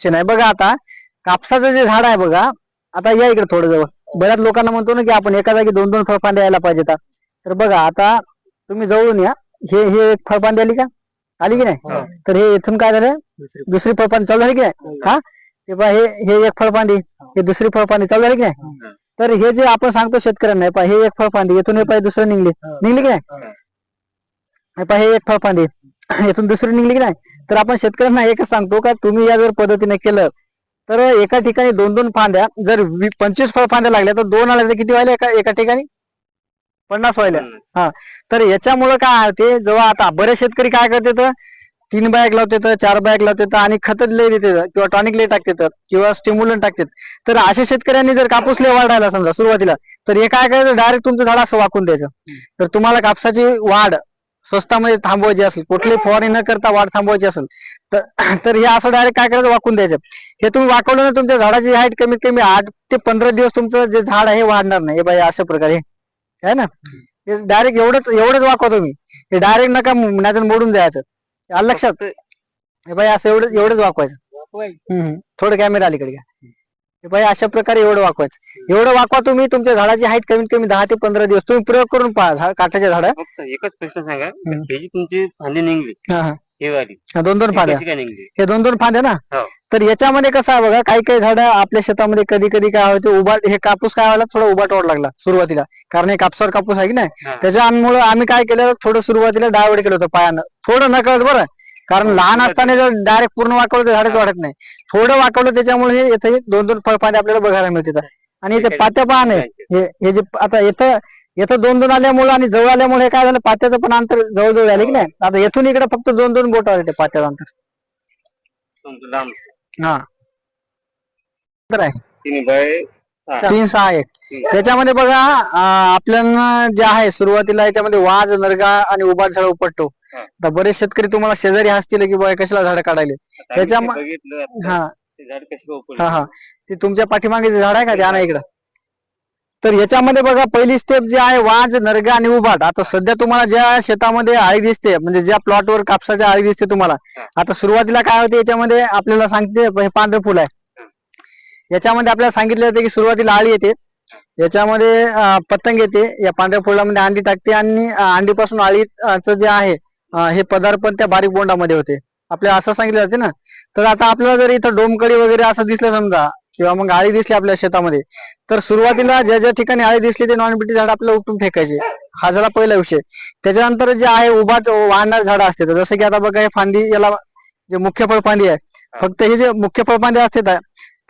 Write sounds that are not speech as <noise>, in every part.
विषय नाही. बघा आता कापसाचं जे झाड आहे बघा आता या इकडे थोडं जवळ. बऱ्याच लोकांना म्हणतो ना की आपण एका जागी दोन दोन फळफांदे यायला पाहिजेत तर बघा आता तुम्ही जवळून या. हे हे एक फळफांदी आली का? आली की नाही? तर हे इथून काय झालं? दुसरी फळफांदी. चालू झाली की नाही? हा. ते पहा हे हे एक फळफांदी. हे. दुसरी फळफांदी चालू झाली की नाही? तर हे जे आपण सांगतो शेतकऱ्यांना हे पहा हे एक फळफांदी. इथून हे पाहिजे दुसरं निघले. निघली की नाही? हे पहा हे एक फळफांदी. इथून दुसरी निघली की नाही? तर आपण शेतकऱ्यांना एकच सांगतो का तुम्ही या जर पद्धतीने केलं तर एका ठिकाणी दोन दोन फांद्या जर पंचवीस फळ फांद्या लागल्या तर दोन आल्या तर किती व्हायला एका एका ठिकाणी? पन्नास व्हायला. हा. तर याच्यामुळं काय आहे ते जेव्हा आता बरेच शेतकरी काय करते तर तीन बॅग लावते चार बॅग लावते आणि खत लय देते किंवा टॉनिक लय टाकते किंवा स्टिम्युलन टाकतात. तर अशा शेतकऱ्यांनी जर कापूस लय वाढायला समजा सुरुवातीला तर हे काय करायचं? डायरेक्ट तुमचं झाड असं वाकून द्यायचं. तर तुम्हाला कापसाची वाढ स्वस्तामध्ये थांबवायची असेल कुठली फवारणी न करता वाढ थांबवायची असेल तर <clears throat> तर हे असं डायरेक्ट काय करायचं? वाकून द्यायचं. हे तुम्ही वाकवलं ना तुमच्या झाडाची हाईट कमीत कमी आठ ते पंधरा दिवस तुमचं जे झाड आहे हे वाढणार नाही. हे बाई अशा प्रकारे. आहे ना? हे डायरेक्ट एवढंच एवढंच वाकवा तुम्ही. हे डायरेक्ट नका नाही मोडून जायचं. लक्षात. हे बाई असं एवढं एवढंच वाकवायचं. थोडं कॅमेरा अलीकडे घ्या. बाई अशा प्रकारे एवढं वाकवायचं. एवढं वाकवा तुम्ही तुमच्या झाडाची हाईट कमीत कमी दहा ते पंधरा दिवस तुम्ही प्रयोग करून पहा काठाच्या झाड. फक्त एकच प्रश्न सांगा. हे. जी तुमची फांदी निघली. हे वाली. दोन दोन फांद्या. कशी काय निघली? हे दोन दोन फांद्या ना? हो. तर याच्यामध्ये कसं आहे बघा काही काही झाडं आपल्या शेतामध्ये कधी कधी काय होते उबाट हे कापूस काय व्हायला थोडा उबाट वाढ लागला सुरुवातीला. कारण हे कापसावर कापूस आहे की नाही. त्याच्यामुळे आम्ही काय केलं थोडं सुरुवातीला डायवर्ट केलं होतं पायानं. थोडं न कळत बरं. कारण लहान असताना जर डायरेक्ट पूर्ण वाकवलं तर झाडच वाढत नाही. थोडं वाकवलं त्याच्यामुळे हे इथे दोन दोन फळफांदे आपल्याला बघायला मिळतात आणि इथे पात्या पहा नाही हे हे जे आता इथं इथं दोन दोन आल्यामुळे आणि जवळ आल्यामुळे हे काय झालं? पात्याचं पण अंतर जवळजवळ झालं की नाही? आता येथून इकडे फक्त दोन दोन बोट आले ते पात्याचं अंतर. हा. आहे. तीन सहा. एक. त्याच्यामध्ये बघा आपल्याला जे आहे सुरुवातीला याच्यामध्ये वाज नरगा आणि उभाट झाड उपटतो. तर बरेच शेतकरी तुम्हाला शेजारी हसतील की बा कशाला झाड काढायले? आता आम्ही त्याच्याम- ते बघितलं आता. हा. झाड. हा हा. ते तुमच्या पाठीमागे झाड आहे का? ते आणा इकडं. तर याच्यामध्ये बघा पहिली स्टेप जी आहे वाज नरगा आणि उभाट आता सध्या तुम्हाला ज्या शेतामध्ये आळी दिसते म्हणजे ज्या प्लॉटवर कापसाच्या आळी दिसते तुम्हाला. आता सुरुवातीला काय होते याच्यामध्ये आपल्याला सांगते हे पांढरं फुल आहे. याच्यामध्ये आपल्याला सांगितलं होतं की सुरुवातीला आळी येते. याच्यामध्ये पतंग येते. या पांढऱ्या फुलामध्ये अंडी टाकते आणि अंडीपासून आळीचं जे आहे हे हे पदार्पण त्या बारीक बोंडामध्ये होते. आपल्याला असं सांगितलं जाते ना. तर आता आपल्याला जर इथं डोमकडी वगैरे असं दिसलं समजा किंवा मग आळी दिसली आपल्या शेतामध्ये तर सुरुवातीला ज्या ज्या ठिकाणी आळी दिसली ते नॉन बिटी झाड आपल्याला उपटून फेकायचे. हा झाला पहिला विषय. त्याच्यानंतर जे आहे उभा वाढणारे झाड असते. जसं की आता बघा हे फांदी याला जे मुख्य फळफांदी आहे फक्त हे जे मुख्य फळफांदी असते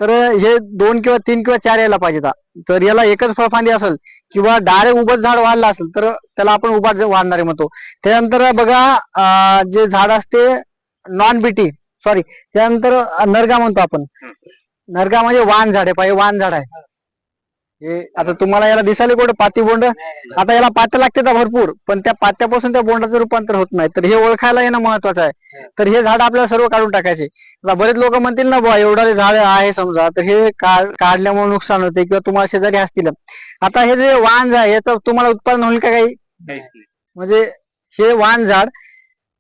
तर हे दोन किंवा तीन किंवा चार यायला पाहिजेत तर याला एकच फळफांदी असेल किंवा डायरेक्ट उभं झाड वाढलं असेल तर त्याला आपण उभा वाढणारे म्हणतो. त्यानंतर बघा जे झाड असते नॉन बीटी सॉरी त्यानंतर नरगा म्हणतो आपण. नरगा म्हणजे वान झाड आहे पाहिजे वान झाड आहे. हे आता तुम्हाला याला दिसायला कुठं पाती बोंड? आता याला पात्या लागते तर भरपूर पण त्या पात्यापासून त्या बोंडाचं रूपांतर होत नाही. तर हे ओळखायला येणं महत्वाचं आहे. तर हे झाड आपल्याला सर्व काढून टाकायचे. आता बरेच लोक म्हणतील ना बुवा एवढा झाड आहे समजा तर हे काढ- काढल्यामुळे नुकसान होते किंवा तुम्हाला शेजारी असतील. आता हे जे वाण आहे याचं तुम्हाला उत्पादन होईल का काही. म्हणजे हे वाण झाड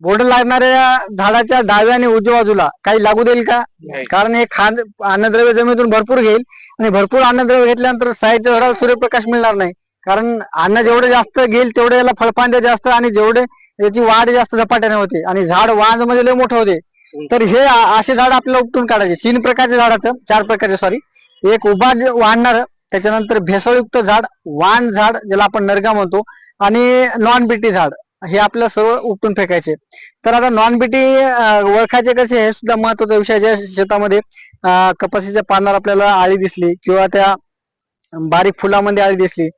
बोर्ड लागणाऱ्या झाडाच्या डाव्या आणि उजव्या बाजूला काही लागू देईल का. कारण हे खाद अन्नद्रव्य जमिनीतून भरपूर घेईल आणि भरपूर अन्नद्रव्य घेतल्यानंतर साईडच्या झाडाला सूर्यप्रकाश मिळणार नाही. कारण अन्न जेवढे जास्त घेईल तेवढे याला फळफांद्या जास्त आणि जेवढे याची वाढ जास्त झपाट्याने होते. आणि झाड वांजमध्ये लय मोठं होते. तर हे असे झाड आपल्याला उपटून काढायचे. तीन प्रकारचे झाडाचं चार प्रकारचे सॉरी एक उभा वाढणार त्याच्यानंतर भेसळयुक्त झाड वाण झाड ज्याला आपण नरगा म्हणतो आणि नॉन बिटी झाड. हे आपलं सर्व उपटून फेकायचे. तर आता नॉन बीटी ओळखायचे कसे हे सुद्धा महत्त्वाचा विषय ज्या शेतामध्ये कपाशीच्या पानावर आपल्याला आळी दिसली किंवा त्या बारीक फुलामध्ये आळी दिसली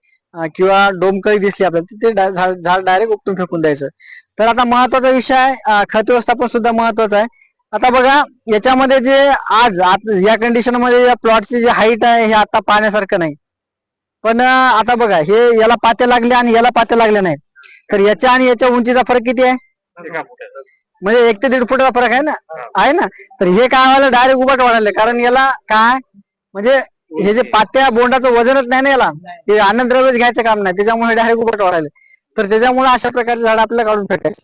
किंवा डोमकळी दिसली आपल्याला तिथे झाड डायरेक्ट उपटून फेकून द्यायचं. तर आता महत्त्वाचा विषय आहे खत व्यवस्थापन सुद्धा महत्वाचं आहे. आता बघा याच्यामध्ये जे आज या कंडिशनमध्ये या प्लॉटची जी हाईट आहे हे आता पाहण्यासारखं नाही. पण आता बघा हे याला पात्या लागले आणि याला पात्या लागल्या नाही तर याच्या आणि याच्या उंचीचा फरक किती आहे. म्हणजे एक ते दीड फुटाचा फरक आहे ना? आहे ना? तर हे काय व्हायला डायरेक्ट उभट वाढायला कारण याला काय? म्हणजे हे जे पात्या बोंडाचं वजनच नाही ना याला. ते अन्नद्रव्यच घ्यायचं काम नाही. त्याच्यामुळे डायरेक्ट उभट वाढायला तर त्याच्यामुळे अशा प्रकारचे झाड आपल्याला काढून फेकायचे.